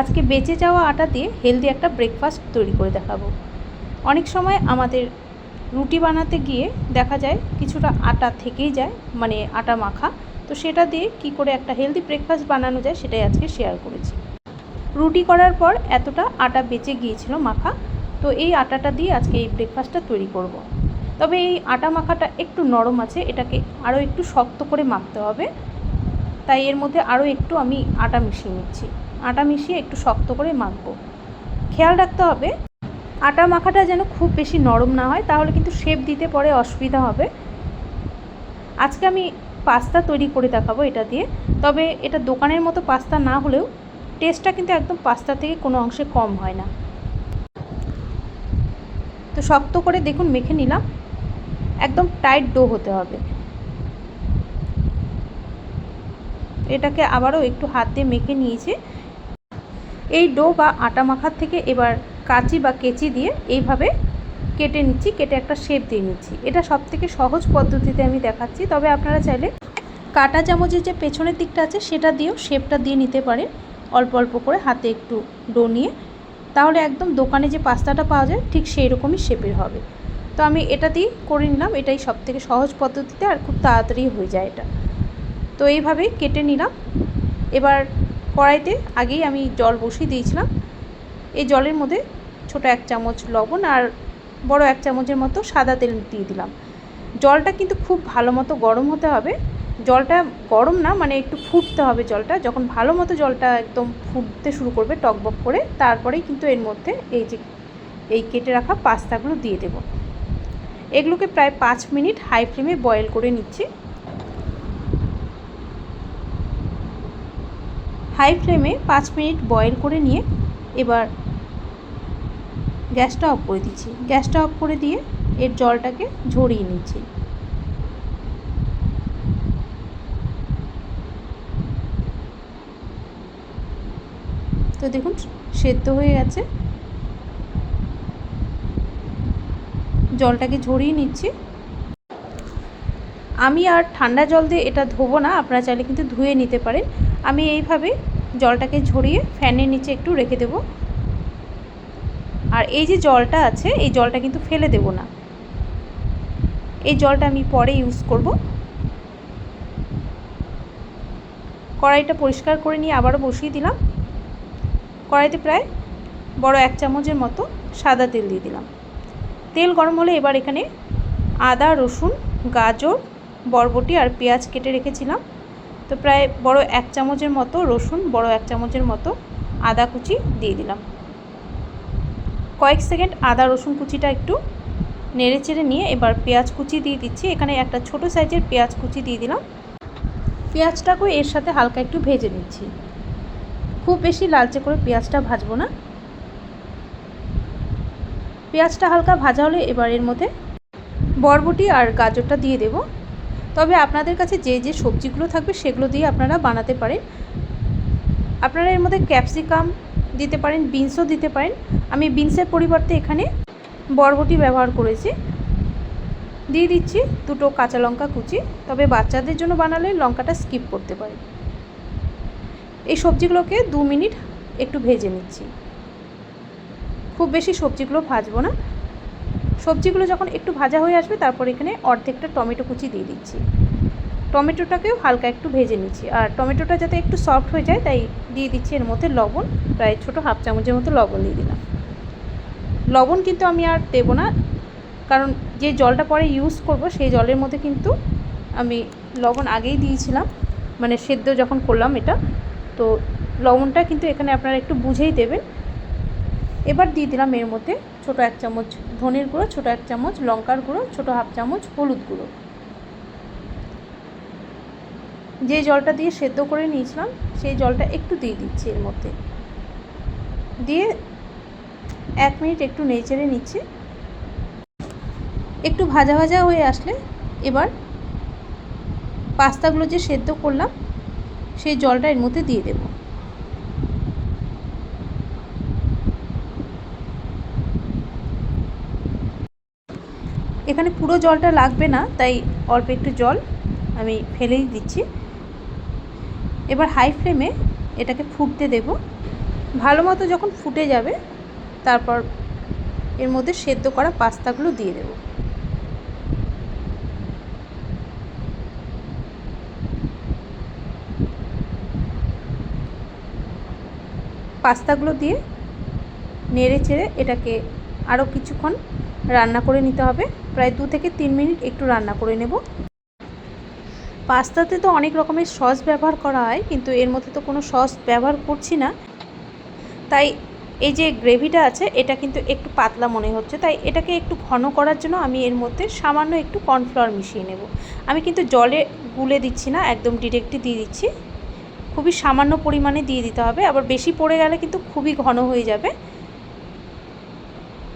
আজকে বেঁচে যাওয়া আটা দিয়ে হেলদি একটা ব্রেকফাস্ট তৈরি করে দেখাবো। অনেক সময় আমাদের রুটি বানাতে গিয়ে দেখা যায় কিছুটা আটা থেকেই যায় মানে আটা মাখা। তো সেটা দিয়ে কি করে একটা হেলদি ব্রেকফাস্ট বানানো যায় সেটাই আজকে শেয়ার করেছি। রুটি করার পর এতটা আটা বেঁচে গিয়েছিল মাখা, তো এই আটাটা দিয়ে আজকে এই ব্রেকফাস্টটা তৈরি করব। তবে এই আটা মাখাটা একটু নরম আছে, এটাকে আরও একটু শক্ত করে মাখতে হবে। তাই এর মধ্যে আরও একটু আমি আটা মিশিয়ে নিচ্ছি। আটা মিশিয়ে একটু শক্ত করে মাখবো। খেয়াল রাখতে হবে, আটা মাখাটা যেন খুব বেশি নরম না হয়, তাহলে কিন্তু শেপ দিতে পরে অসুবিধা হবে। আজকে আমি পাস্তা তৈরি করে দেখাবো এটা দিয়ে, তবে এটা দোকানের মতো পাস্তা না হলেও টেস্টটা কিন্তু একদম পাস্তা থেকে কোনো অংশে কম হয় না। তো শক্ত করে দেখুন মেখে নিলাম, একদম টাইট ডো হতে হবে। এটাকে আবারও একটু হাত দিয়ে মেখে নিয়েছি এই ডো বা আটা মাখার থেকে এবার কাঁচি বা কেচি দিয়ে এইভাবে কেটে নিচ্ছি, কেটে একটা শেপ দিয়ে নিচ্ছি। এটা সব থেকে সহজ পদ্ধতিতে আমি দেখাচ্ছি। তবে আপনারা চাইলে কাটা চামচের যে পেছনের দিকটা আছে, সেটা দিয়েও শেপটা দিয়ে নিতে পারেন। অল্প অল্প করে হাতে একটু ডো নিয়ে। তাহলে একদম দোকানে যে পাস্তাটা পাওয়া যায়, ঠিক সেই রকমই শেপের হবে। তো আমি এটা দিয়েই করে নিলাম। এটাই সব থেকে সহজ পদ্ধতিতে আর খুব তাড়াতাড়ি হয়ে যায় এটা। তো এইভাবেই কেটে নিলাম। এবার কড়াইতে আগেই আমি জল বসিয়ে দিয়েছিলাম। এই জলের মধ্যে ছোট এক চামচ লবণ আর বড় এক চামচের মতো সাদা তেল দিয়ে দিলাম। জলটা কিন্তু খুব ভালো মতো গরম হতে হবে। জলটা গরম না মানে একটু ফুটতে হবে জলটা। যখন ভালো মতো জলটা একদম ফুটতে শুরু করবে টকবক করে, তারপরেই কিন্তু এর মধ্যে এই যে, এই কেটে রাখা পাস্তাগুলো দিয়ে দেব। এগুলোকে প্রায় পাঁচ মিনিট হাই ফ্লেমে বয়েল করে নিচ্ছি। হাই ফ্লেমে পাঁচ মিনিট বয়েল করে নিয়ে এবার গ্যাসটা অফ করে দিচ্ছি। গ্যাসটা অফ করে দিয়ে এর জলটাকে ঝরিয়ে নিচ্ছি। তো দেখুন, সেদ্ধ হয়ে গেছে। জলটাকে ঝরিয়ে নিচ্ছি। আমি আর ঠান্ডা জল দিয়ে এটা ধোবো না, আপনারা চাইলে কিন্তু ধুয়ে নিতে পারেন। আমি এইভাবে জলটাকে ঝরিয়ে ফ্যানের নিচে একটু রেখে দেব। আর এই যে জলটা আছে, এই জলটা কিন্তু ফেলে দেব না। এই জলটা আমি পরে ইউজ করব। কড়াইটা পরিষ্কার করে নিয়ে আবারও বসিয়ে দিলাম। কড়াইতে প্রায় বড় এক চামচের মতো সাদা তেল দিয়ে দিলাম। তেল গরম হলে এবার এখানে আদা, রসুন, গাজর, বরবটি আর পেঁয়াজ কেটে রেখেছিলাম। তো প্রায় বড় এক চামচের মতো রসুন, বড় এক চামচের মতো আদা কুচি দিয়ে দিলাম। কয়েক সেকেন্ড আদা রসুন কুচিটা একটু নেড়ে চেড়ে নিয়ে এবার পেঁয়াজ কুচি দিয়ে দিচ্ছি। এখানে একটা ছোট সাইজের পেঁয়াজ কুচি দিয়ে দিলাম। পেঁয়াজটাকেও এর সাথে হালকা একটু ভেজে নিচ্ছি। খুব বেশি লালচে করে পেঁয়াজটা ভাজবো না। পেঁয়াজটা হালকা ভাজা হলে এবার এর মধ্যে বরবটি আর গাজরটা দিয়ে দেব। তবে আপনাদের কাছে যে যে সবজিগুলো থাকবে সেগুলো দিয়ে আপনারা বানাতে পারেন। আপনারা এর মধ্যে ক্যাপসিকাম দিতে পারেন, বিনসও দিতে পারেন। আমি বিনসের পরিবর্তে এখানে বরবটি ব্যবহার করেছি। দিয়ে দিচ্ছি দুটো কাঁচা লঙ্কা কুচি। তবে বাচ্চাদের জন্য বানালে লঙ্কাটা স্কিপ করতে পারেন। এই সবজিগুলোকে দু মিনিট একটু ভেজে নিচ্ছি। খুব বেশি সবজিগুলো ভাজবো না। সবজিগুলো যখন একটু ভাজা হয়ে আসবে, তারপর এখানে অর্ধেকটা টমেটো কুচি দিয়ে দিচ্ছি। টমেটোটাকেও হালকা একটু ভেজে নিচ্ছি। আর টমেটোটা যাতে একটু সফট হয়ে যায়, তাই দিয়ে দিচ্ছি এর মধ্যে লবণ, প্রায় ছোটো হাফ চামচের মতো লবণ দিয়ে দিলাম। লবণ কিন্তু আমি আর দেবো না, কারণ যে জলটা পরে ইউজ করব, সেই জলের মধ্যে কিন্তু আমি লবণ আগেই দিয়েছিলাম মানে সেদ্ধ যখন করলাম এটা, তো লবণটা কিন্তু এখানে আপনারা একটু বুঝেই দেবেন। এবার দিয়ে দিলাম এর মধ্যে ছোটো এক চামচ ধনের গুঁড়ো, ছোটো এক চামচ লঙ্কার গুঁড়ো, ছোটো হাফ চামচ হলুদ গুঁড়ো। যে জলটা দিয়ে সেদ্ধ করে নিয়েছিলাম, সেই জলটা একটু দিয়ে দিচ্ছি এর মধ্যে। দিয়ে এক মিনিট একটু নেচেড়ে নিচ্ছি। একটু ভাজা ভাজা হয়ে আসলে এবার পাস্তাগুলো যে সেদ্ধ করলাম, সেই জলটা এর মধ্যে দিয়ে দেব। এখানে পুরো জলটা লাগবে না, তাই অল্প একটু জল আমি ফেলেই দিচ্ছি। এবার হাই ফ্লেমে এটাকে ফুটতে দেব। ভালো মতো যখন ফুটে যাবে, তারপর এর মধ্যে সেদ্ধ করা পাস্তাগুলো দিয়ে দেবো। পাস্তাগুলো দিয়ে নেড়ে চেড়ে এটাকে আরও কিছুক্ষণ রান্না করে নিতে হবে। প্রায় দু থেকে তিন মিনিট একটু রান্না করে নেব। পাস্তাতে তো অনেক রকমের সস ব্যবহার করা হয়, কিন্তু এর মধ্যে তো কোনো সস ব্যবহার করছি না। তাই এই যে গ্রেভিটা আছে, এটা কিন্তু একটু পাতলা মনে হচ্ছে। তাই এটাকে একটু ঘন করার জন্য আমি এর মধ্যে সামান্য একটু কর্নফ্লাওয়ার মিশিয়ে নেব। আমি কিন্তু জলে গুলে দিচ্ছি না, একদম ডিরেক্টই দিয়ে দিচ্ছি। খুবই সামান্য পরিমাণে দিয়ে দিতে হবে। আবার বেশি পড়ে গেলে কিন্তু খুবই ঘন হয়ে যাবে।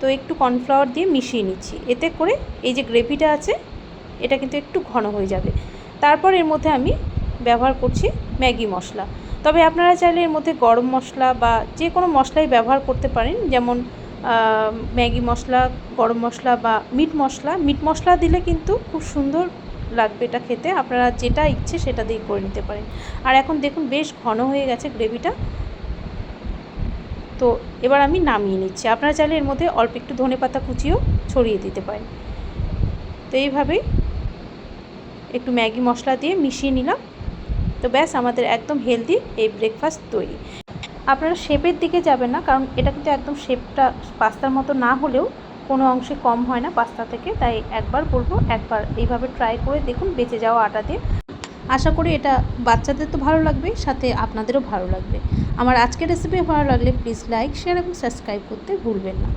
তো একটু কর্নফ্লাওয়ার দিয়ে মিশিয়ে নিচ্ছি। এতে করে এই যে গ্রেভিটা আছে, এটা কিন্তু একটু ঘন হয়ে যাবে। তারপর এর মধ্যে আমি ব্যবহার করছি ম্যাগি মশলা। তবে আপনারা চাইলে এর মধ্যে গরম মশলা বা যে কোনো মশলাই ব্যবহার করতে পারেন, যেমন ম্যাগি মশলা, গরম মশলা বা মিট মশলা। মিট মশলা দিলে কিন্তু খুব সুন্দর লাগবে এটা খেতে। আপনারা যেটা ইচ্ছে সেটা দিয়ে করে নিতে পারেন। আর এখন দেখুন, বেশ ঘন হয়ে গেছে গ্রেভিটা। তো এবার আমি নামিয়ে নিচ্ছি। আপনারা চাইলে এর মধ্যে অল্প একটু ধনে পাতা কুচিও ছড়িয়ে দিতে পারেন। তো এইভাবেই একটু ম্যাগি মশলা দিয়ে মিশিয়ে নিলাম। তো ব্যাস, আমাদের একদম হেলদি এই ব্রেকফাস্ট তৈরি। আপনারা শেপের দিকে যাবেন না, কারণ এটা কিন্তু একদম শেপটা পাস্তার মতো না হলেও কোনো অংশে কম হয় না পাস্তা থেকে। তাই একবার বলব, একবার এইভাবে ট্রাই করে দেখুন, বেঁচে যাওয়া আটা দিয়ে। আশা করি এটা বাচ্চাদের তো ভালো লাগবে, সাথে আপনাদেরও ভালো লাগবে। আমার আজকের রেসিপি ভালো লাগলে প্লিজ লাইক শেয়ার এবং সাবস্ক্রাইব করতে ভুলবেন না।